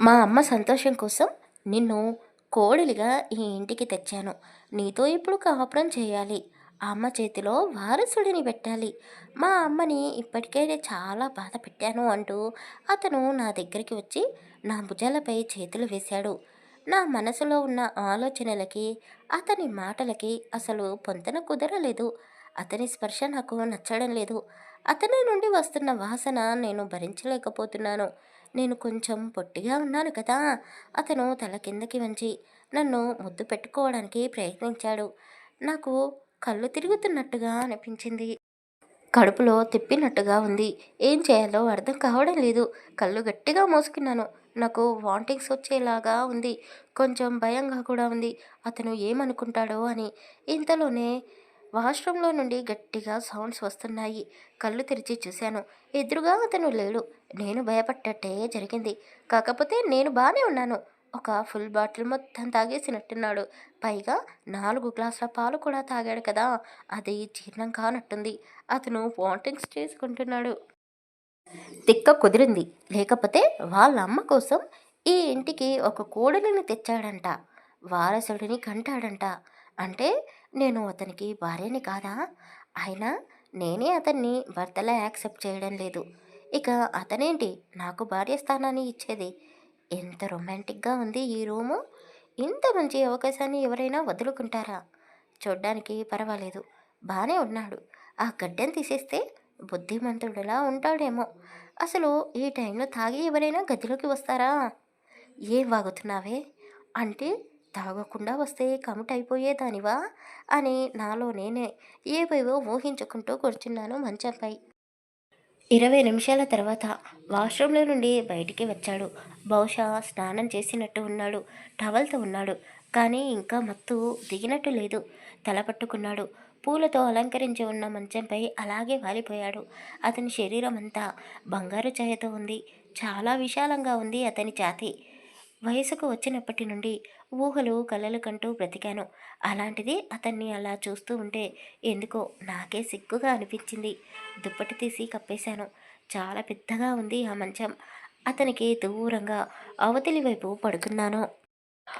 మా అమ్మ సంతోషం కోసం నిన్ను కోడలిగా ఈ ఇంటికి తెచ్చాను. నీతో ఇప్పుడు కాపురం చేయాలి. అమ్మ చేతిలో వారసుడిని పెట్టాలి. మా అమ్మని ఇప్పటికే చాలా బాధ పెట్టాను అంటూ అతను నా దగ్గరికి వచ్చి నా భుజాలపై చేతులు వేశాడు. నా మనసులో ఉన్న ఆలోచనలకి అతని మాటలకి అసలు పొంతన కుదరలేదు. అతని స్పర్శ నాకు నచ్చడం లేదు. అతని నుండి వస్తున్న వాసన నేను భరించలేకపోతున్నాను. నేను కొంచెం పొట్టిగా ఉన్నాను కదా. అతను తల కిందకి వంచి నన్ను ముద్దు పెట్టుకోవడానికి ప్రయత్నించాడు. నాకు కళ్ళు తిరుగుతున్నట్టుగా అనిపించింది. కడుపులో తిప్పినట్టుగా ఉంది. ఏం చేయాలో అర్థం కావడం లేదు. కళ్ళు గట్టిగా మోసుకున్నాను. నాకు వాంటింగ్స్ వచ్చేలాగా ఉంది. కొంచెం భయంగా కూడా ఉంది. అతను ఏమనుకుంటాడో అని ఇంతలోనే వాష్రూంలో నుండి గట్టిగా సౌండ్స్ వస్తున్నాయి. కళ్ళు తెరిచి చూశాను. ఎదురుగా అతను లేడు. నేను భయపడ్డట్టే జరిగింది. కాకపోతే నేను బాగానే ఉన్నాను. ఒక ఫుల్ బాటిల్ మొత్తం తాగేసినట్టున్నాడు. పైగా నాలుగు గ్లాసుల పాలు కూడా తాగాడు కదా. అది జీర్ణం కానట్టుంది. అతను వాంటింగ్స్ చేసుకుంటున్నాడు. తిక్క కుదిరింది. లేకపోతే వాళ్ళ అమ్మ కోసం ఈ ఇంటికి ఒక కోడలిని తెచ్చాడంట. వారసుడిని కంటాడంట. అంటే నేను అతనికి భార్యని కాదా? అయినా నేనే అతన్ని భర్తలా యాక్సెప్ట్ చేయడం లేదు. ఇక అతనేంటి నాకు భార్య స్థానాన్ని ఇచ్చేది? ఎంత రొమాంటిక్గా ఉంది ఈ రూము. ఇంత మంచి అవకాశాన్ని ఎవరైనా వదులుకుంటారా? చూడ్డానికి పర్వాలేదు. బాగానే ఉన్నాడు. ఆ గడ్డెని తీసేస్తే బుద్ధిమంతుడులా ఉంటాడేమో. అసలు ఈ టైంలో తాగి ఎవరైనా గదిలోకి వస్తారా? ఏం వాగుతున్నావే? అంటే తాగకుండా వస్తే కమిట్ అయిపోయేదానివా? అని నాలో నేనే ఏవేవో ఊహించుకుంటూ కూర్చున్నాను మంచంపై. ఇరవై నిమిషాల తర్వాత వాష్రూమ్లో నుండి బయటికి వచ్చాడు. బహుశా స్నానం చేసినట్టు ఉన్నాడు టవల్తో ఉన్నాడు కానీ ఇంకా మత్తు దిగినట్టు లేదు. తల పట్టుకున్నాడు. పూలతో అలంకరించి ఉన్న మంచంపై అలాగే వాలిపోయాడు. అతని శరీరం అంతా బంగారు ఛాయతో ఉంది. చాలా విశాలంగా ఉంది అతని ఛాతీ. వయసుకు వచ్చినప్పటి నుండి ఊహలు కలలు కంటూ బ్రతికాను. అలాంటిది అతన్ని అలా చూస్తూ ఉంటే ఎందుకో నాకే సిగ్గుగా అనిపించింది. దుప్పటి తీసి కప్పేశాను. చాలా పెద్దగా ఉంది ఆ మంచం. అతనికి దూరంగా అవతలి వైపు పడుకున్నాను.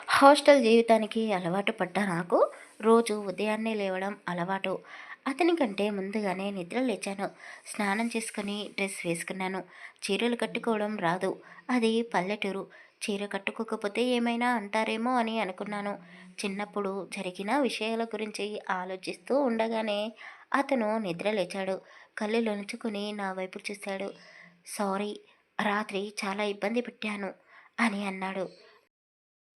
హాస్టల్ జీవితానికి అలవాటు పడ్డ నాకు రోజు ఉదయాన్నే లేవడం అలవాటు. అతని కంటే ముందుగానే నిద్ర లేచాను. స్నానం చేసుకుని డ్రెస్ వేసుకున్నాను. చీరలు కట్టుకోవడం రాదు. అది పల్లెటూరు. చీర కట్టుకోకపోతే ఏమైనా అంటారేమో అని అనుకున్నాను. చిన్నప్పుడు జరిగిన విషయాల గురించి ఆలోచిస్తూ ఉండగానే అతను నిద్ర లేచాడు. కళ్ళు లొంచుకుని నా వైపు చూశాడు. సారీ రాత్రి చాలా ఇబ్బంది పెట్టాను అని అన్నాడు.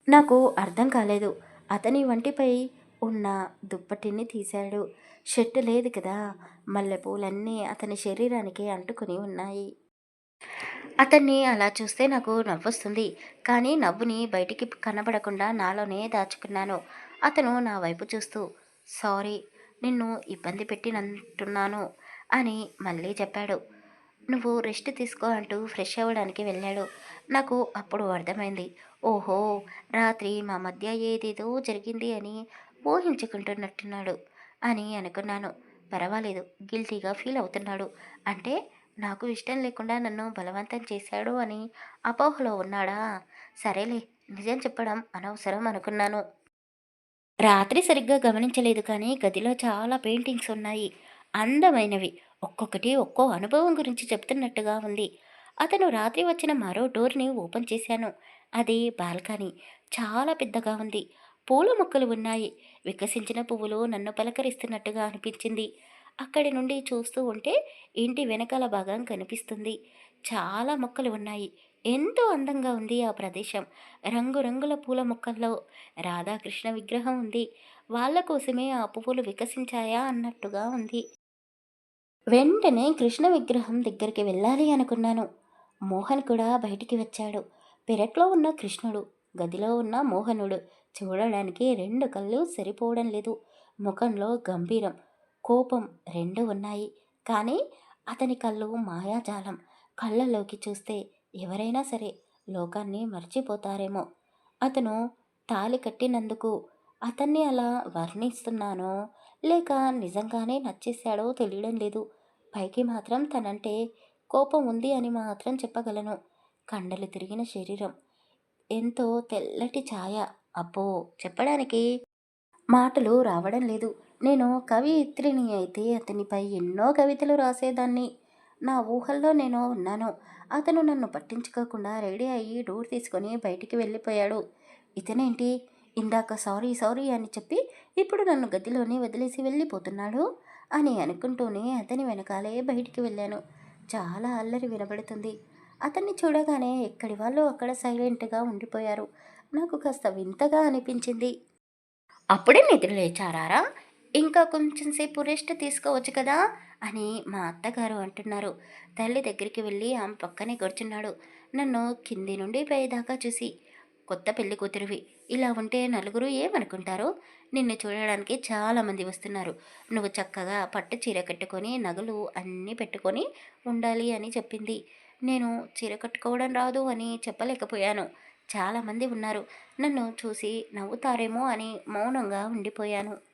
నాకు అర్థం కాలేదు. అతని వంటిపై ఉన్న దుప్పటిని తీశాడు. షర్టు లేదు కదా. మల్లెపూలన్నీ అతని శరీరానికి అంటుకుని ఉన్నాయి. అతన్ని అలా చూస్తే నాకు నవ్వొస్తుంది. కానీ నవ్వుని బయటికి కనబడకుండా నాలోనే దాచుకున్నాను. అతను నా వైపు చూస్తూ సారీ నిన్ను ఇబ్బంది పెట్టినంటున్నాను అని మళ్ళీ చెప్పాడు. నువ్వు రెస్ట్ తీసుకో అంటూ ఫ్రెష్ అవ్వడానికి వెళ్ళాడు. నాకు అప్పుడు అర్థమైంది. ఓహో రాత్రి మా మధ్య ఏదేదో జరిగింది అని ఊహించుకుంటున్నట్టున్నాడు అని అనుకున్నాను. పర్వాలేదు గిల్టీగా ఫీల్ అవుతున్నాడు. అంటే నాకు ఇష్టం లేకుండా నన్ను బలవంతం చేశాడు అని అపోహలో ఉన్నాడా? సరేలే నిజం చెప్పడం అనవసరం అనుకున్నాను. రాత్రి సరిగ్గా గమనించలేదు కానీ గదిలో చాలా పెయింటింగ్స్ ఉన్నాయి. అందమైనవి. ఒక్కొక్కటి ఒక్కో అనుభవం గురించి చెప్తున్నట్టుగా ఉంది. అతను రాత్రి వచ్చిన మరో డోర్ని ఓపెన్ చేశాను. అది బాల్కనీ. చాలా పెద్దగా ఉంది. పూల మొక్కలు ఉన్నాయి. వికసించిన పువ్వులు నన్ను పలకరిస్తున్నట్టుగా అనిపించింది. అక్కడి నుండి చూస్తూ ఉంటే ఇంటి వెనకాల భాగం కనిపిస్తుంది. చాలా మొక్కలు ఉన్నాయి. ఎంతో అందంగా ఉంది ఆ ప్రదేశం. రంగురంగుల పూల మొక్కల్లో రాధాకృష్ణ విగ్రహం ఉంది. వాళ్ళ కోసమే ఆ పువ్వులు వికసించాయా అన్నట్టుగా ఉంది. వెంటనే కృష్ణ విగ్రహం దగ్గరికి వెళ్ళాలి అనుకున్నాను. మోహన్ కూడా బయటికి వచ్చాడు. పెరట్లో ఉన్న కృష్ణుడు గదిలో ఉన్న మోహనుడు చూడడానికి రెండు కళ్ళు సరిపోవడం లేదు. ముఖంలో గంభీరం. కోపం రెండు ఉన్నాయి. కానీ అతని కళ్ళు మాయాజాలం. కళ్ళలోకి చూస్తే ఎవరైనా సరే లోకాన్ని మర్చిపోతారేమో. అతను తాలి కట్టినందుకు అతన్ని అలా వర్ణిస్తున్నానో లేక నిజంగానే నచ్చేశాడో తెలియడం లేదు. పైకి మాత్రం తనంటే కోపం ఉంది అని మాత్రం చెప్పగలను. కండలు తిరిగిన శరీరం. ఎంతో తెల్లటి ఛాయ. అబ్బో! చెప్పడానికి మాటలు రావడం లేదు. నేను కవియిత్రిని అయితే అతనిపై ఎన్నో కవితలు రాసేదాన్ని. నా ఊహల్లో నేను ఉన్నాను. అతను నన్ను పట్టించుకోకుండా రెడీ అయ్యి డోర్ తీసుకొని బయటికి వెళ్ళిపోయాడు. ఇతనేంటి? ఇందాక సారీ సారీ అని చెప్పి ఇప్పుడు నన్ను గదిలోనే వదిలేసి వెళ్ళిపోతున్నాడు? అని అనుకుంటూనే అతని వెనకాలే బయటికి వెళ్ళాను. చాలా అల్లరి వినబడుతుంది. అతన్ని చూడగానే ఎక్కడి వాళ్ళు అక్కడ సైలెంట్గా ఉండిపోయారు. నాకు కాస్త వింతగా అనిపించింది. అప్పుడే నిద్ర లేచారారా? ఇంకా కొంచెం సేపు రెస్ట్ తీసుకోవచ్చు కదా అని మా అత్తగారు అంటున్నారు. తల్లి దగ్గరికి వెళ్ళి ఆమె పక్కనే కూర్చున్నాడు. నన్ను కింది నుండి పైదాకా చూసి కొత్త పెళ్ళి కూతురివి. ఇలా ఉంటే నలుగురు ఏమనుకుంటారు? నిన్ను చూడడానికి చాలామంది వస్తున్నారు. నువ్వు చక్కగా పట్టు చీర కట్టుకొని నగలు అన్నీ పెట్టుకొని ఉండాలి అని చెప్పింది. నేను చీర కట్టుకోవడం రాదు అని చెప్పలేకపోయాను. చాలామంది ఉన్నారు. నన్ను చూసి నవ్వుతారేమో అని మౌనంగా ఉండిపోయాను.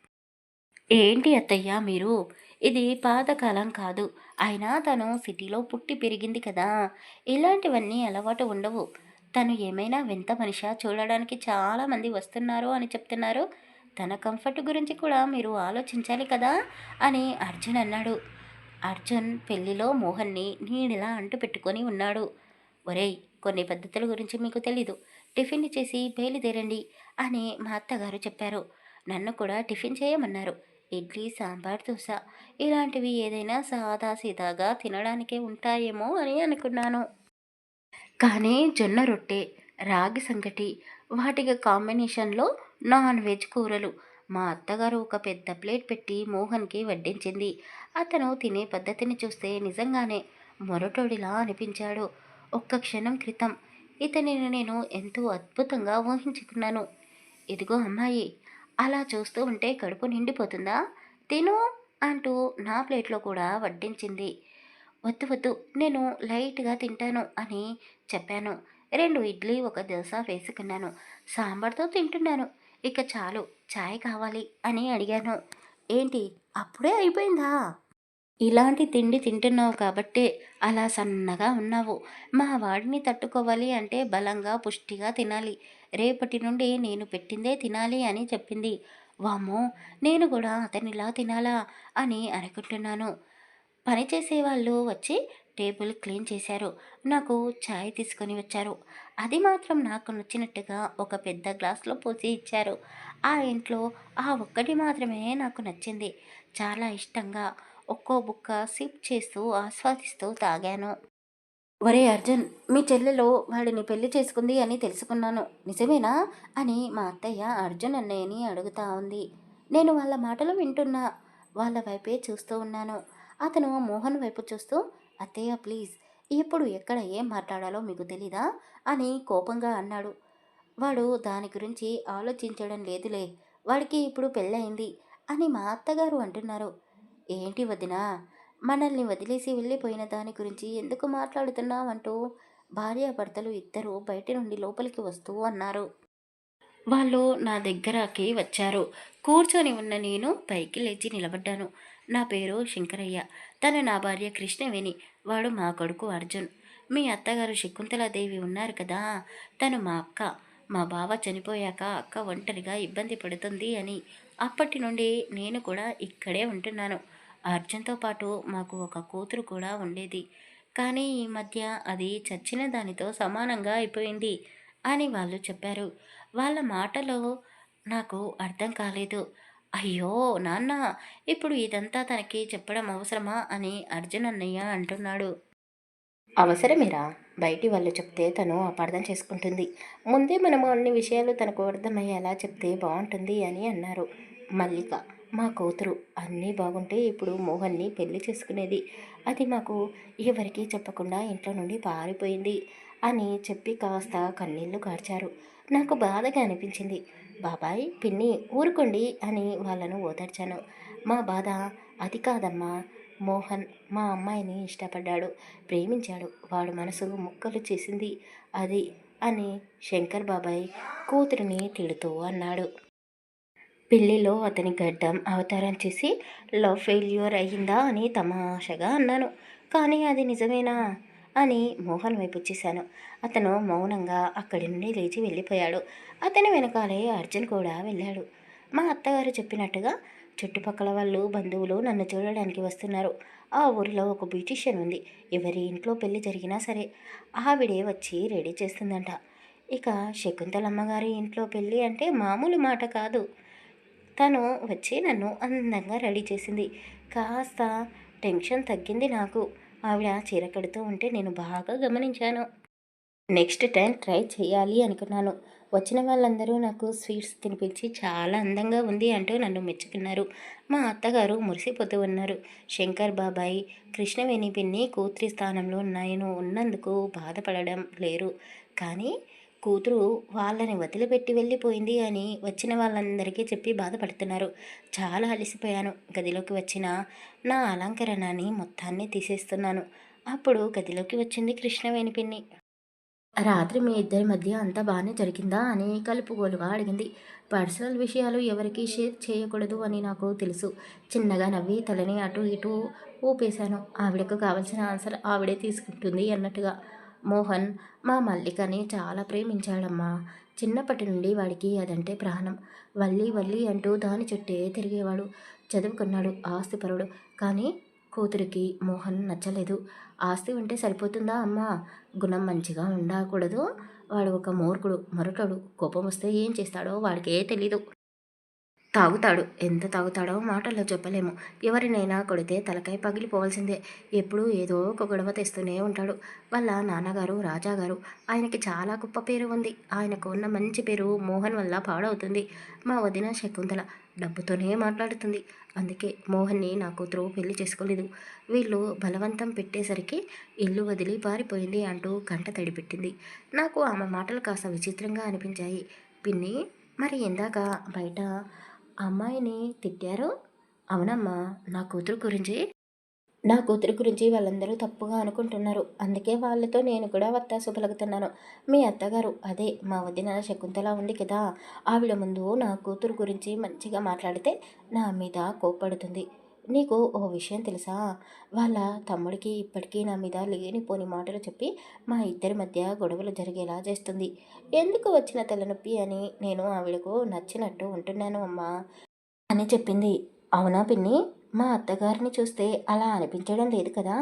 ఏంటి అత్తయ్య మీరు? ఇది పాతకాలం కాదు. అయినా తను సిటీలో పుట్టి పెరిగింది కదా. ఇలాంటివన్నీ అలవాటు ఉండవు. తను ఏమైనా వింత మనిషా? చూడడానికి చాలామంది వస్తున్నారు అని చెప్తున్నారు. తన కంఫర్ట్ గురించి కూడా మీరు ఆలోచించాలి కదా అని అర్జున్ అన్నాడు. అర్జున్ పెళ్ళిలో మోహన్ని నీడిలా అంటు పెట్టుకొని ఉన్నాడు. ఒరేయ్ కొన్ని పద్ధతుల గురించి మీకు తెలీదు. టిఫిన్ చేసి బయలుదేరండి అని మా అత్తగారు చెప్పారు. నన్ను కూడా టిఫిన్ చేయమన్నారు. ఇడ్లీ సాంబార్ దోశ ఇలాంటివి ఏదైనా సాదాసీదాగా తినడానికే ఉంటాయేమో అని అనుకున్నాను. కానీ జొన్న రొట్టె రాగి సంగటి వాటికి కాంబినేషన్లో నాన్ వెజ్ కూరలు. మా అత్తగారు ఒక పెద్ద ప్లేట్ పెట్టి మోహన్కి వడ్డించింది. అతను తినే పద్ధతిని చూస్తే నిజంగానే మొరటోడిలా అనిపించాడు. ఒక్క క్షణం క్రితం ఇతనిని నేను ఎంతో అద్భుతంగా ఊహించుకున్నాను. ఇదిగో అమ్మాయి అలా చూస్తూ ఉంటే కడుపు నిండిపోతుందా? తిను అంటూ నా ప్లేట్లో కూడా వడ్డించింది. వద్దు వద్దు నేను లైట్గా తింటాను అని చెప్పాను. రెండు ఇడ్లీ ఒక దోశ వేసుకున్నాను సాంబార్తో తింటున్నాను. ఇక చాలు చాయ్ కావాలి అని అడిగాను. ఏంటి అప్పుడే అయిపోయిందా? ఇలాంటి తిండి తింటున్నావు కాబట్టే అలా సన్నగా ఉన్నావు. మా వాడిని తట్టుకోవాలి అంటే బలంగా పుష్టిగా తినాలి. రేపటి నుండి నేను పెట్టిందే తినాలి అని చెప్పింది. వామ్మో నేను కూడా అతనిలా తినాలా అని అనుకుంటున్నాను. పనిచేసే వాళ్ళు వచ్చి టేబుల్ క్లీన్ చేశారు. నాకు ఛాయ్ తీసుకొని వచ్చారు. అది మాత్రం నాకు నచ్చినట్టుగా ఒక పెద్ద గ్లాస్లో పోసి ఇచ్చారు. ఆ ఇంట్లో ఆ ఒక్కటి మాత్రమే నాకు నచ్చింది. చాలా ఇష్టంగా ఒక్కో బుక్క సిప్ చేస్తూ ఆస్వాదిస్తూ తాగాను. ఒరే అర్జున్ మీ చెల్లెలు వాడిని పెళ్ళి చేసుకుంది అని తెలుసుకున్నాను. నిజమేనా? అని మా అత్తయ్య అర్జున్ అన్నయ్యని అడుగుతా ఉంది. నేను వాళ్ళ మాటలు వింటున్నా వాళ్ళ వైపే చూస్తూ ఉన్నాను. అతను మోహన్ వైపు చూస్తూ అత్తయ్య ప్లీజ్ ఎప్పుడు ఎక్కడ ఏం మాట్లాడాలో మీకు తెలీదా? అని కోపంగా అన్నాడు. వాడు దాని గురించి ఆలోచించడం లేదులే వాడికి ఇప్పుడు పెళ్ళయింది అని మా అత్తగారు అంటున్నారు. ఏంటి వదినా మనల్ని వదిలేసి వెళ్ళిపోయిన దాని గురించి ఎందుకు మాట్లాడుతున్నావంటూ భార్యాభర్తలు ఇద్దరు బయట నుండి లోపలికి వస్తూ అన్నారు. వాళ్ళు నా దగ్గరకి వచ్చారు. కూర్చొని ఉన్న నేను పైకి లేచి నిలబడ్డాను. నా పేరు శంకరయ్య. తను నా భార్య కృష్ణవేణి. వాడు మా కొడుకు అర్జున్. మీ అత్తగారు శకుంతలాదేవి ఉన్నారు కదా. తను మా అక్క. మా బావ చనిపోయాక అక్క ఒంటరిగా ఇబ్బంది పడుతుంది అని. అప్పటి నుండి నేను కూడా ఇక్కడే ఉంటున్నాను. అర్జున్తో పాటు మాకు ఒక కూతురు కూడా ఉండేది. కానీ ఈ మధ్య అది చచ్చిన దానితో సమానంగా అయిపోయింది అని వాళ్ళు చెప్పారు. వాళ్ళ మాటలో నాకు అర్థం కాలేదు. అయ్యో నాన్న ఇప్పుడు ఇదంతా తనకి చెప్పడం అవసరమా అని అర్జున్ అన్నయ్య అంటున్నాడు. అవసరమేరా. బయటి వాళ్ళు చెప్తే తను అపార్థం చేసుకుంటుంది. ముందే మనము అన్ని విషయాలు తనకు అర్థమయ్యేలా చెప్తే బాగుంటుంది అని అన్నారు. మల్లిక మా కూతురు అన్నీ బాగుంటే ఇప్పుడు మోహన్ని పెళ్ళి చేసుకునేది. అది మాకు ఎవరికీ చెప్పకుండా ఇంట్లో నుండి పారిపోయింది అని చెప్పి కాస్త కన్నీళ్ళు కార్చారు. నాకు బాధగా అనిపించింది. బాబాయ్ పిన్ని ఊరుకోండి అని వాళ్ళను ఓదార్చాను. మా బాధ అది కాదమ్మా. మోహన్ మా అమ్మాయిని ఇష్టపడ్డాడు. ప్రేమించాడు. వాడు మనసు ముక్కలు చేసింది అది అని శంకర్ బాబాయ్ కూతురిని తిడుతూ అన్నాడు. పెళ్ళిలో అతని గడ్డం అవతారం చేసి లవ్ ఫెయిల్యూర్ అయ్యిందా? అని తమాషగా అన్నాను. కానీ అది నిజమేనా? అని మోహన్ వైపు చేశాను అతను మౌనంగా అక్కడి నుండి లేచి వెళ్ళిపోయాడు. అతని వెనకాలే అర్జున్ కూడా వెళ్ళాడు. మా అత్తగారు చెప్పినట్టుగా చుట్టుపక్కల వాళ్ళు బంధువులు నన్ను చూడడానికి వస్తున్నారు. ఆ ఊరిలో ఒక బ్యూటిషియన్ ఉంది. ఎవరి ఇంట్లో పెళ్ళి జరిగినా సరే ఆవిడే వచ్చి రెడీ చేస్తుందంట. ఇక శకుంతలమ్మ గారి ఇంట్లో పెళ్ళి అంటే మామూలు మాట కాదు. తను వచ్చి నన్ను అందంగా రెడీ చేసింది. కాస్త టెన్షన్ తగ్గింది నాకు. ఆవిడ చీర కడుతూ ఉంటే నేను బాగా గమనించాను. నెక్స్ట్ టైం ట్రై చేయాలి అనుకున్నాను. వచ్చిన వాళ్ళందరూ నాకు స్వీట్స్ తినిపించి చాలా అందంగా ఉంది అంటూ నన్ను మెచ్చుకున్నారు. మా అత్తగారు మురిసిపోతూ ఉన్నారు. శంకర్ బాబాయ్ కృష్ణవేణి పిన్ని కూతురి స్థానంలో నేను ఉన్నందుకు బాధపడడం లేరు. కానీ కూతురు వాళ్ళని వదిలిపెట్టి వెళ్ళిపోయింది అని వచ్చిన వాళ్ళందరికీ చెప్పి బాధపడుతున్నారు. చాలా అలసిపోయాను. గదిలోకి వచ్చిన నా అలంకరణని మొత్తాన్ని తీసేస్తున్నాను. అప్పుడు గదిలోకి వచ్చింది కృష్ణవేణి పిన్ని రాత్రి మీ ఇద్దరి మధ్య అంతా బాగానే జరిగిందా అని కలుపుగోలుగా అడిగింది. పర్సనల్ విషయాలు ఎవరికీ షేర్ చేయకూడదు అని నాకు తెలుసు. చిన్నగా నవ్వి తలని అటు ఇటు ఊపేశాను. ఆవిడకు కావలసిన ఆన్సర్ ఆవిడే తీసుకుంటుంది అన్నట్టుగా. మోహన్ మా మల్లికని చాలా ప్రేమించాడమ్మా. చిన్నప్పటి నుండి వాడికి అదంటే ప్రాణం. వల్లి వల్లి అంటూ దాని చుట్టే తిరిగేవాడు. చదువుకున్నాడు ఆస్తిపరుడు కానీ కూతురికి మోహన్ నచ్చలేదు. ఆస్తి ఉంటే సరిపోతుందా అమ్మా? గుణం మంచిగా ఉండకూడదు. వాడు ఒక మూర్ఖుడు మరొకడు. కోపం వస్తే ఏం చేస్తాడో వాడికే తెలీదు. తాగుతాడు. ఎంత తాగుతాడో మాటల్లో చెప్పలేము. ఎవరినైనా కొడితే తలకాయ పగిలిపోవాల్సిందే. ఎప్పుడూ ఏదో ఒక గొడవ తెస్తూనే ఉంటాడు. వాళ్ళ నాన్నగారు రాజాగారు ఆయనకి చాలా గొప్ప పేరు ఉంది. ఆయనకు ఉన్న మంచి పేరు మోహన్ వల్ల పాడవుతుంది. మా వదిన శకుంతల డబ్బుతోనే మాట్లాడుతుంది. అందుకే మోహన్ని నా కూతురు పెళ్ళి చేసుకోలేదు. వీళ్ళు బలవంతం పెట్టేసరికి ఇల్లు వదిలి పారిపోయింది అంటూ కంట తడిపెట్టింది. నాకు ఆమె మాటలు కాస్త విచిత్రంగా అనిపించాయి. పిన్ని మరి ఇందాక బయట అమ్మాయిని తిట్టారు? అవునమ్మా నా కూతురు గురించి? నా కూతురు గురించి వాళ్ళందరూ తప్పుగా అనుకుంటున్నారు. అందుకే వాళ్ళతో నేను కూడా వత్తాసు పలుకుతున్నాను. మీ అత్తగారు అదే మా వదిన శకుంతల ఉంది కదా ఆవిడ ముందు నా కూతురు గురించి మంచిగా మాట్లాడితే నా మీద కోప్పడుతుంది. నీకు ఓ విషయం తెలుసా? వాళ్ళ తమ్ముడికి ఇప్పటికీ నా మీద లేనిపోని మాటలు చెప్పి మా ఇద్దరి మధ్య గొడవలు జరిగేలా చేస్తుంది. ఎందుకు వచ్చిన తలనొప్పి అని నేను ఆవిడకు నచ్చినట్టు ఉంటున్నాను అమ్మా అని చెప్పింది. అవునా పిన్ని? మా అత్తగారిని చూస్తే అలా అనిపించడం లేదు కదా?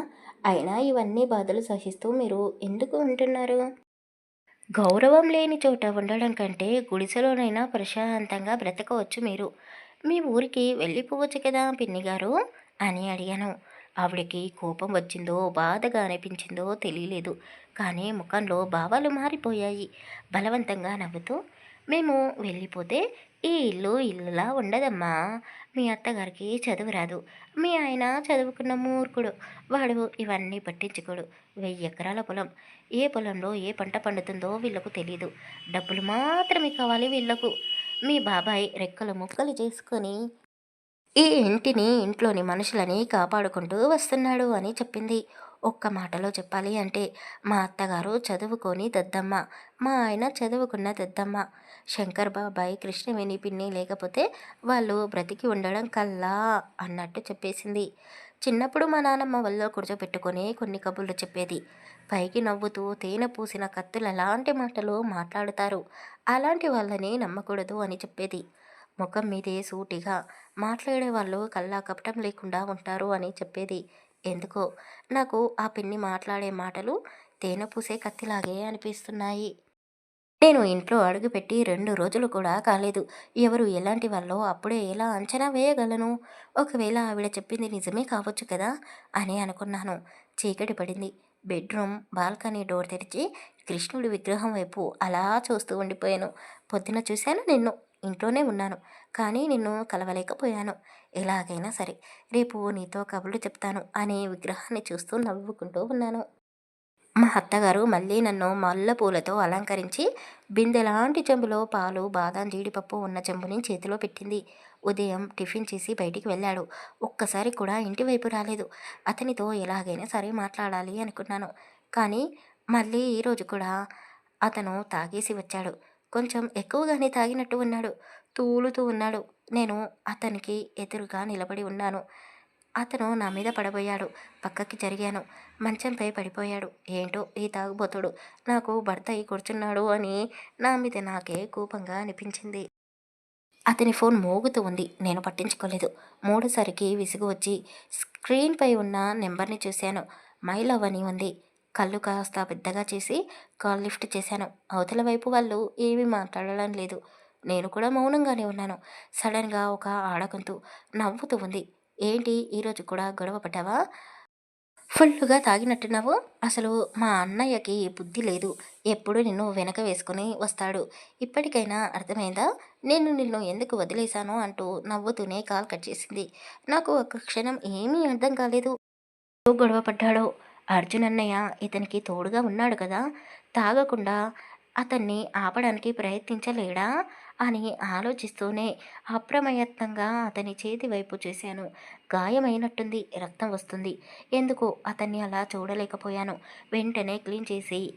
అయినా ఇవన్నీ బాధలు సహిస్తూ మీరు ఎందుకు ఉంటున్నారు? గౌరవం లేని చోట ఉండడం కంటే గుడిసెలోనైనా ప్రశాంతంగా బ్రతకవచ్చు మీరు. మీ ఊరికి వెళ్ళిపోవచ్చు కదా పిన్ని గారు? అని అడిగాను. ఆవిడకి కోపం వచ్చిందో బాధగా అనిపించిందో తెలియలేదు. కానీ ముఖంలో భావాలు మారిపోయాయి. బలవంతంగా నవ్వుతూ మేము వెళ్ళిపోతే ఈ ఇల్లు ఇల్లులా ఉండదమ్మా. మీ అత్తగారికి చదువు రాదు. మీ ఆయన చదువుకున్న మూర్ఖుడు. వాడు ఇవన్నీ పట్టించుకోడు. వెయ్యి ఎకరాల పొలం. ఏ పొలంలో ఏ పంట పండుతుందో వీళ్ళకు తెలియదు డబ్బులు మాత్రమే కావాలి వీళ్ళకు. మీ బాబాయ్ రెక్కలు ముక్కలు చేసుకొని ఈ ఇంటిని ఇంట్లోని మనుషులని కాపాడుకుంటూ వస్తున్నాడు అని చెప్పింది. ఒక్క మాటలో చెప్పాలి అంటే మా అత్తగారు చదువుకొని దద్దమ్మ మా ఆయన చదువుకున్న దద్దమ్మ. శంకర్ బాబాయ్ కృష్ణవేణి పిన్ని లేకపోతే వాళ్ళు బ్రతికి ఉండడం కల్లా అన్నట్టు చెప్పేసింది. చిన్నప్పుడు మా నాన్నమ్మ వల్ల కూర్చోబెట్టుకొని కొన్ని కబుర్లు చెప్పేది. పైకి నవ్వుతూ తేనె పూసిన కత్తులు ఎలాంటి మాటలు మాట్లాడుతారు. అలాంటి వాళ్ళని నమ్మకూడదు అని చెప్పేది. ముఖం మీదే సూటిగా మాట్లాడే వాళ్ళు కల్లా కపటం లేకుండా ఉంటారు అని చెప్పేది. ఎందుకో? నాకు ఆ పిన్ని మాట్లాడే మాటలు తేనె పూసే కత్తిలాగే అనిపిస్తున్నాయి. నేను ఇంట్లో అడుగుపెట్టి రెండు రోజులు కూడా కాలేదు. ఎవరు ఎలాంటి వాళ్ళో అప్పుడే ఎలా అంచనా వేయగలను? ఒకవేళ ఆవిడ చెప్పింది నిజమే కావచ్చు కదా? అని అనుకున్నాను. చీకటి పడింది. బెడ్రూమ్ బాల్కనీ డోర్ తెరిచి కృష్ణుడి విగ్రహం వైపు అలా చూస్తూ ఉండిపోయాను. పొద్దున చూశాను నిన్ను. ఇంట్లోనే ఉన్నాను. కానీ నిన్ను కలవలేకపోయాను. ఎలాగైనా సరే రేపు నీతో కబుర్లు చెప్తాను అనే విగ్రహాన్ని చూస్తూ నవ్వుకుంటూ ఉన్నాను. మా అత్తగారు మళ్ళీ నన్ను మల్ల పూలతో అలంకరించి బిందెలాంటి చెంబులో పాలు బాదం జీడిపప్పు ఉన్న చెంబుని చేతిలో పెట్టింది. ఉదయం టిఫిన్ చేసి బయటికి వెళ్ళాడు. ఒక్కసారి కూడా ఇంటి వైపు రాలేదు. అతనితో ఎలాగైనా సరే మాట్లాడాలి అనుకున్నాను. కానీ మళ్ళీ ఈరోజు కూడా అతను తాగేసి వచ్చాడు. కొంచెం ఎక్కువగానే తాగినట్టు ఉన్నాడు. తూలుతూ ఉన్నాడు. నేను అతనికి ఎదురుగా నిలబడి ఉన్నాను. అతను నా మీద పడబోయాడు. పక్కకి జరిగాను. మంచంపై పడిపోయాడు. ఏంటో ఈ తాగుబోతుడు. నాకు భర్త అయి కూర్చున్నాడు అని నా మీద నాకే కోపంగా అనిపించింది. అతని ఫోన్ మోగుతూ ఉంది. నేను పట్టించుకోలేదు. మూడోసారికి విసుగు వచ్చి స్క్రీన్పై ఉన్న నెంబర్ని చూశాను. మై లవ్ అని ఉంది. కళ్ళు కాస్త పెద్దగా చేసి కాల్ లిఫ్ట్ చేశాను. అవతల వైపు వాళ్ళు ఏమీ మాట్లాడడం లేదు. నేను కూడా మౌనంగానే ఉన్నాను. సడన్గా ఒక ఆడగొంతు నవ్వుతూ ఉంది. ఏంటి ఈరోజు కూడా గొడవ పడ్డావా? ఫుల్గా తాగినట్టున్నావు? అసలు మా అన్నయ్యకి బుద్ధి లేదు. ఎప్పుడు నిన్ను వెనక వేసుకుని వస్తాడు. ఇప్పటికైనా అర్థమైందా? నేను నిన్ను ఎందుకు వదిలేశాను అంటూ నవ్వుతూనే కాల్ కట్ చేసింది. నాకు ఒక క్షణం ఏమీ అర్థం కాలేదు. గొడవ పడ్డాడో? అర్జున్ అన్నయ్య ఇతనికి తోడుగా ఉన్నాడు కదా? తాగకుండా అతన్ని ఆపడానికి ప్రయత్నించలేడా? అని ఆలోచిస్తూనే అప్రమయత్నంగా అతని చేతి వైపు చూశాను. గాయమైనట్టుంది రక్తం వస్తుంది. ఎందుకు? అతన్ని అలా చూడలేకపోయాను. వెంటనే క్లీన్ చేసి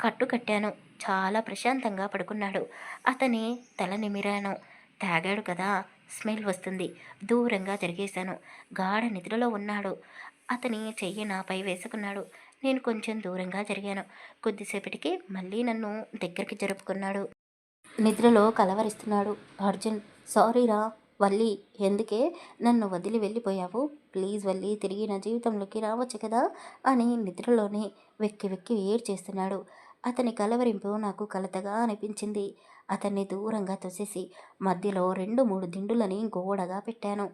కట్టు కట్టాను. చాలా ప్రశాంతంగా పడుకున్నాడు. అతని తల నిమిరాను. తాగాడు కదా? స్మెల్ వస్తుంది. దూరంగా తిరిగేశాను గాఢ నిద్రలో ఉన్నాడు. అతని చెయ్యి నాపై వేసుకున్నాడు. నేను కొంచెం దూరంగా జరిగాను. కొద్దిసేపటికి మళ్ళీ నన్ను దగ్గరికి జరుపుకున్నాడు. నిద్రలో కలవరిస్తున్నాడు. అర్జున్ సారీరా వల్లి ఎందుకే నన్ను వదిలి వెళ్ళిపోయావు? ప్లీజ్ వల్లి తిరిగి నా జీవితంలోకి రావచ్చు కదా? అని నిద్రలోనే వెక్కి వెక్కి ఏడ్ చేస్తున్నాడు. అతని కలవరింపు నాకు కలతగా అనిపించింది. అతన్ని దూరంగా తోసేసి మధ్యలో రెండు మూడు దిండులని గోడగా పెట్టాను.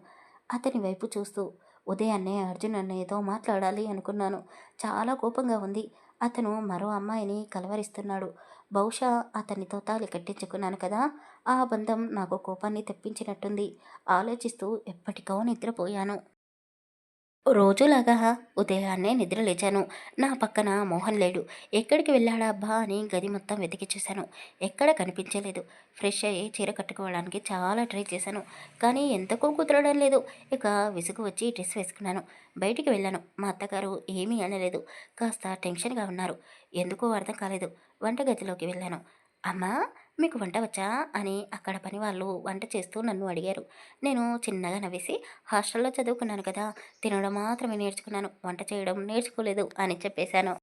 అతని వైపు చూస్తూ ఉదయాన్నే అర్జున్ అన్నయ్యతో మాట్లాడాలి అనుకున్నాను. చాలా కోపంగా ఉంది. అతను మరో అమ్మాయిని కలవరిస్తున్నాడు. బహుశా అతనితో తాలి కట్టించుకున్నాను కదా. ఆ బంధం నాకు కోపాన్ని తెప్పించినట్టుంది. ఆలోచిస్తూ ఎప్పటికో నిద్రపోయాను. రోజులాగా ఉదయాన్నే నిద్ర లేచాను నా పక్కన మోహన్ లేడు. ఎక్కడికి వెళ్ళాడా అబ్బా అని గది మొత్తం వెతికి చూశాను. ఎక్కడ కనిపించలేదు. ఫ్రెష్ అయ్యి చీర కట్టుకోవడానికి చాలా ట్రై చేశాను. కానీ ఎంతకో కుదరడం లేదు. ఇక విసుగు వచ్చి డ్రెస్ వేసుకున్నాను. బయటికి వెళ్ళాను. మా అత్తగారు ఏమీ అనలేదు. కాస్త టెన్షన్గా ఉన్నారు. ఎందుకో అర్థం కాలేదు. వంటగదిలోకి వెళ్ళాను. అమ్మా! మీకు వంట వచ్చా? అని అక్కడ పని వాళ్ళు వంట చేస్తూ నన్ను అడిగారు. నేను చిన్నగా నవ్వేసి హాస్టల్లో చదువుకున్నాను కదా తినడం మాత్రమే నేర్చుకున్నాను. వంట చేయడం నేర్చుకోలేదు అని చెప్పేశాను.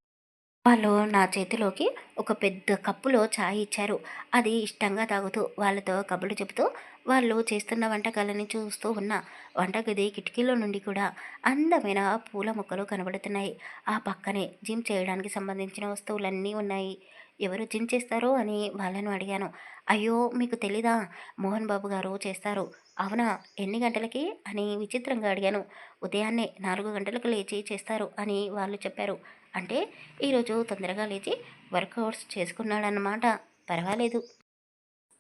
వాళ్ళు నా చేతిలోకి ఒక పెద్ద కప్పులో ఛాయ్ ఇచ్చారు. అది ఇష్టంగా తాగుతూ వాళ్ళతో కబుర్లు చెబుతూ వాళ్ళు చేస్తున్న వంటకాలని చూస్తూ ఉన్న వంటగది కిటికీలో నుండి కూడా అందమైన పూల మొక్కలు కనబడుతున్నాయి. ఆ పక్కనే జిమ్ చేయడానికి సంబంధించిన వస్తువులన్నీ ఉన్నాయి. ఎవరు జిన్ చేస్తారు అని వాళ్ళను అడిగాను. అయ్యో మీకు తెలీదా? మోహన్ బాబు గారు చేస్తారు. అవునా? ఎన్ని గంటలకి? అని విచిత్రంగా అడిగాను. ఉదయాన్నే నాలుగు గంటలకు లేచి చేస్తారు అని వాళ్ళు చెప్పారు. అంటే ఈరోజు తొందరగా లేచి వర్కౌట్స్ చేసుకున్నాడన్నమాట. పర్వాలేదు.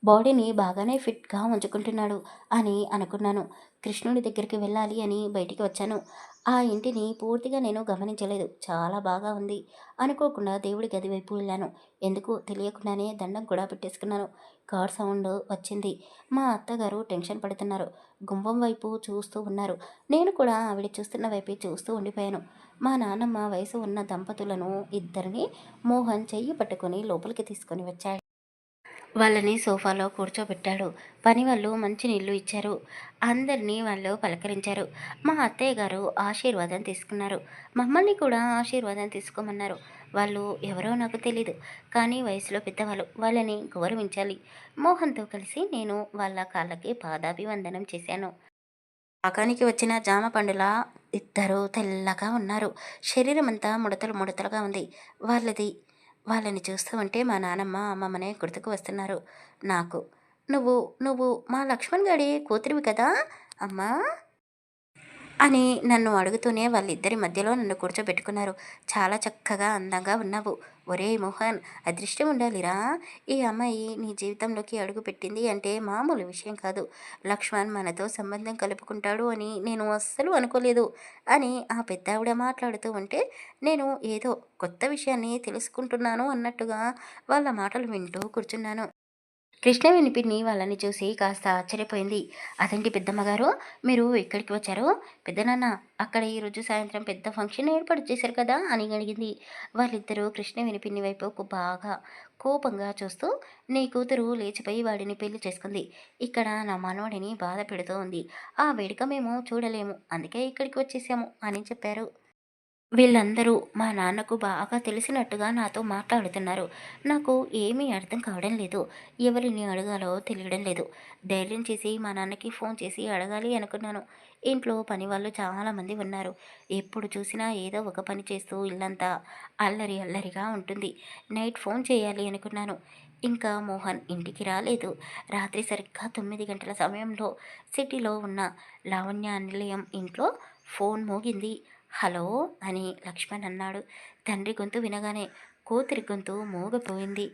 బాడీని బాగానే ఫిట్గా ఉంచుకుంటున్నాడు అని అనుకున్నాను. కృష్ణుడి దగ్గరికి వెళ్ళాలి అని బయటికి వచ్చాను. ఆ ఇంటిని పూర్తిగా నేను గమనించలేదు. చాలా బాగా ఉంది. అనుకోకుండా దేవుడి గది వైపు వెళ్ళాను. ఎందుకు తెలియకుండానే దండం కూడా పెట్టేసుకున్నాను. కార్ సౌండ్ వచ్చింది. మా అత్తగారు టెన్షన్ పడుతున్నారు. గుంభం వైపు చూస్తూ ఉన్నారు. నేను కూడా ఆవిడ చూస్తున్న వైపే చూస్తూ ఉండిపోయాను. మా నాన్నమ్మ వయసు ఉన్న దంపతులను ఇద్దరిని మోహన్ చెయ్యి పట్టుకొని లోపలికి తీసుకొని వచ్చాడు. వాళ్ళని సోఫాలో కూర్చోబెట్టాడు. పని వాళ్ళు మంచి నీళ్ళు ఇచ్చారు. అందరినీ వాళ్ళు పలకరించారు. మా అత్తయ్య గారు ఆశీర్వాదం తీసుకున్నారు. మమ్మల్ని కూడా ఆశీర్వాదం తీసుకోమన్నారు. వాళ్ళు ఎవరో నాకు తెలీదు. కానీ వయసులో పెద్దవాళ్ళు వాళ్ళని గౌరవించాలి. మోహన్తో కలిసి నేను వాళ్ళ కాళ్ళకి పాదాభివందనం చేశాను. పాకానికి వచ్చిన జామ పండుల ఇద్దరు తెల్లగా ఉన్నారు. శరీరం అంతా ముడతలు ముడతలుగా ఉంది. వాళ్ళది వాళ్ళని చూస్తూ ఉంటే మా నానమ్మ అమ్మమ్మనే గుర్తుకు వస్తున్నారు. నాకు నువ్వు నువ్వు మా లక్ష్మణ్ గడి కూతురివి కదా? అమ్మా అని నన్ను అడుగుతూనే వాళ్ళిద్దరి మధ్యలో నన్ను కూర్చోబెట్టుకున్నారు. చాలా చక్కగా అందంగా ఉన్నావు. ఒరే మోహన్ అదృష్టం ఉండాలిరా. ఈ అమ్మాయి నీ జీవితంలోకి అడుగు పెట్టింది అంటే మామూలు విషయం కాదు. లక్ష్మణ్ మనతో సంబంధం కలుపుకుంటాడు అని నేను అస్సలు అనుకోలేదు అని ఆ పెద్దావిడ మాట్లాడుతూ ఉంటే నేను ఏదో కొత్త విషయాన్ని తెలుసుకుంటున్నాను అన్నట్టుగా వాళ్ళ మాటలు వింటూ కూర్చున్నాను. కృష్ణవేణి పిన్ని వాళ్ళని చూసి కాస్త ఆశ్చర్యపోయింది. అదేంటి పెద్దమ్మగారు? మీరు ఇక్కడికి వచ్చారు? పెద్దనాన్న అక్కడ ఈరోజు సాయంత్రం పెద్ద ఫంక్షన్ ఏర్పాటు చేశారు కదా అని అడిగింది. వాళ్ళిద్దరూ కృష్ణవేణి పిన్ని వైపు బాగా కోపంగా చూస్తూ నీ కూతురు లేచిపోయి వాడిని పెళ్ళి చేసుకుంది. ఇక్కడ నా మనవడిని బాధ పెడుతూ ఉంది ఆ వేడుక మేము చూడలేము. అందుకే ఇక్కడికి వచ్చేసాము అని చెప్పారు. వీళ్ళందరూ మా నాన్నకు బాగా తెలిసినట్టుగా నాతో మాట్లాడుతున్నారు. నాకు ఏమీ అర్థం కావడం లేదు. ఎవరిని అడగాలో తెలియడం లేదు. ధైర్యం చేసి మా నాన్నకి ఫోన్ చేసి అడగాలి అనుకున్నాను. ఇంట్లో పని వాళ్ళు చాలామంది ఉన్నారు. ఎప్పుడు చూసినా ఏదో ఒక పని చేస్తూ ఇల్లంతా అల్లరి అల్లరిగా ఉంటుంది. నైట్ ఫోన్ చేయాలి అనుకున్నాను. ఇంకా మోహన్ ఇంటికి రాలేదు. రాత్రి సరిగ్గా తొమ్మిది గంటల సమయంలో సిటీలో ఉన్న లావణ్య నిలయం ఇంట్లో ఫోన్ మోగింది. హలో అని లక్ష్మణ్ అన్నాడు. తండ్రి గొంతు వినగానే కూతురి గొంతు మోగపోయింది.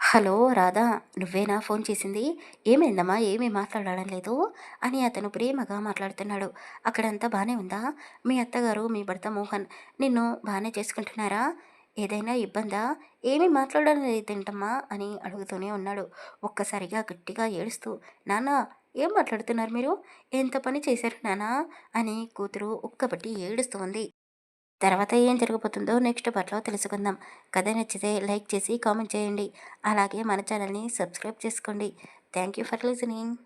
హలో రాధా నువ్వేనా ఫోన్ చేసింది? ఏమైందమ్మా? ఏమీ మాట్లాడడం లేదు అని అతను ప్రేమగా మాట్లాడుతున్నాడు. అక్కడంతా బాగానే ఉందా? మీ అత్తగారు మీ భర్త మోహన్ నిన్ను బాగానే చేసుకుంటున్నారా? ఏదైనా ఇబ్బందా? ఏమీ మాట్లాడడం లేదేంటమ్మా అని అడుగుతూనే ఉన్నాడు. ఒక్కసారిగా గట్టిగా ఏడుస్తూ నాన్న ఏం మాట్లాడుతున్నారు మీరు? ఎంత పని చేశారు నానా? అని కూతురు ఉక్కబట్టి ఏడుస్తోంది. తర్వాత ఏం జరగబోతుందో నెక్స్ట్ పార్ట్లో తెలుసుకుందాం. కథ నచ్చితే లైక్ చేసి కామెంట్ చేయండి. అలాగే మన ఛానల్ని సబ్స్క్రైబ్ చేసుకోండి. Thank you for listening.